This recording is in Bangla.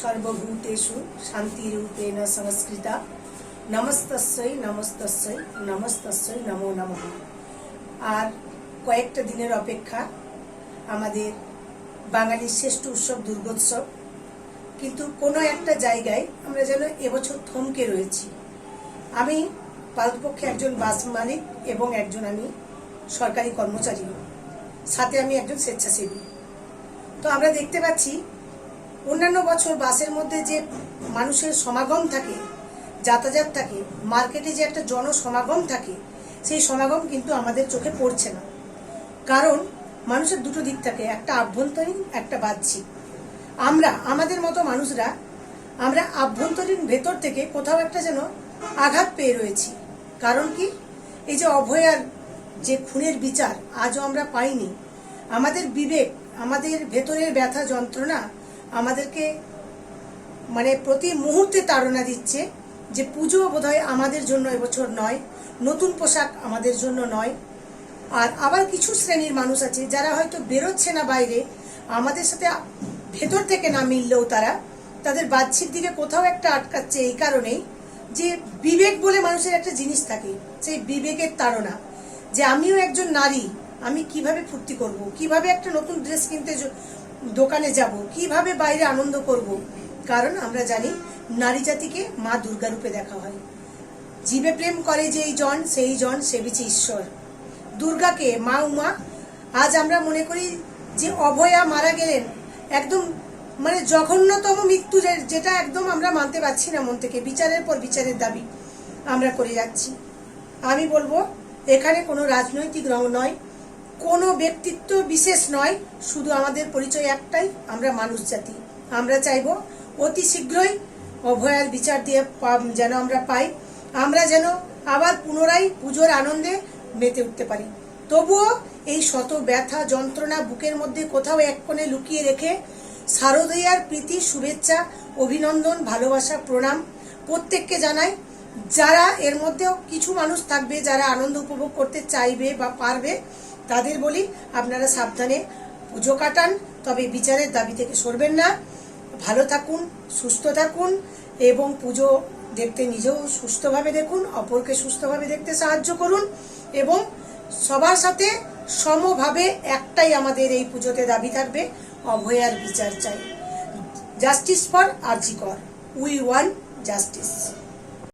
সর্বভূতেষু শান্তিরূপেণ সংস্কৃতা নমস্তস্যই নমস্তস্যই নমস্তস্যই নমো নমঃ আর কয়েকটা দিনের অপেক্ষা আমাদের বাঙালির শ্রেষ্ঠ উৎসব দুর্গোৎসব। কিন্তু কোনো একটা জায়গায় আমরা যেন এবছর থমকে রয়েছি। আমি পালপক্ষে একজন বাস মালিক এবং একজন আমি সরকারি কর্মচারী। সাথে আমি একজন স্বেচ্ছাসেবী। তো আমরা দেখতে পাচ্ছি অন্যান্য বছর বাসের মধ্যে যে মানুষের সমাগম থাকে, যাতায়াত থাকে, মার্কেটে যে একটা জনসমাগম থাকে, সেই সমাগম কিন্তু আমাদের চোখে পড়ছে না। কারণ মানুষের দুটো দিক থাকে, একটা আভ্যন্তরীণ, একটা বাহ্যিক। আমরা, আমাদের মতো মানুষরা, আমরা আভ্যন্তরীণ ভেতর থেকে কোথাও একটা যেন আঘাত পেয়ে রয়েছি। কারণ কি? এই যে অভয়ার যে খুনের বিচার, আজও আমরা পাইনি। আমাদের বিবেক, আমাদের ভেতরের ব্যথা যন্ত্রণা আমাদেরকে মানে প্রতি মুহূর্তে তাড়না দিচ্ছে যে পুজো বোধহয় আমাদের জন্য এবছর নয়, নতুন পোশাক আমাদের জন্য নয়। আর আবার কিছু শ্রেণির মানুষ আছে যারা হয়তো বেরোচ্ছে না বাইরে, আমাদের সাথে ভেতর থেকে না মিললেও তারা তাদের বাহ্যিক দিকে কোথাও একটা আটকাচ্ছে এই কারণেই যে বিবেক বলে মানুষের একটা জিনিস থাকে, সেই বিবেকের তাড়না। যে আমিও একজন নারী, আমি কীভাবে ফুর্তি করব? কীভাবে একটা নতুন ড্রেস কিনতে দোকানে যাব, কীভাবে বাইরে আনন্দ করব? কারণ আমরা জানি, নারী জাতিকে মা দুর্গা রূপে দেখা হয়। জীবে প্রেম করে যেই জন, সেই জন সেবিছে ঈশ্বর। দুর্গাকে, মা উমা আজ আমরা মনে করি যে অভয়া মারা গেলেন। একদম মানে জঘন্যতম মৃত্যু যেটা একদম আমরা মানতে পারছি না মন থেকে। বিচারের পর বিচারের দাবি আমরা করে যাচ্ছি। আমি বলব, এখানে কোনো রাজনৈতিক রং নয়। কোনো ব্যক্তিত্ব বিশেষ নয়, শুধু আমাদের পরিচয় একটাই, আমরা মানুষ জাতি। আমরা চাইব অতি শীঘ্রই অভয়ার বিচার দিয়ে যেন আমরা পাই। আমরা যেন আবার পুনরায় পুজোর আনন্দে মেতে উঠতে পারি। তবুও এই শত ব্যথা যন্ত্রণা বুকের মধ্যে কোথাও এক কোণে লুকিয়ে রেখে শারদীয়ার প্রীতি, শুভেচ্ছা, অভিনন্দন, ভালোবাসা, প্রণাম প্রত্যেককে জানাই। যারা এর মধ্যেও কিছু মানুষ থাকবে, যারা আনন্দ উপভোগ করতে চাইবে বা পারবে তাদের বলি, আপনারা সাবধানে পুজো কাটান, তবে বিচারের দাবি থেকে সরবেন না। ভালো থাকুন, সুস্থ থাকুন, এবং পুজো দেখতে নিজেও সুস্থভাবে দেখুন, অপরকে সুস্থভাবে দেখতে সাহায্য করুন, এবং সবার সাথে সমভাবে একটাই আমাদের এই পুজোতে দাবি থাকবে অভয়ার বিচার চাই। Justice for RG Kar we want justice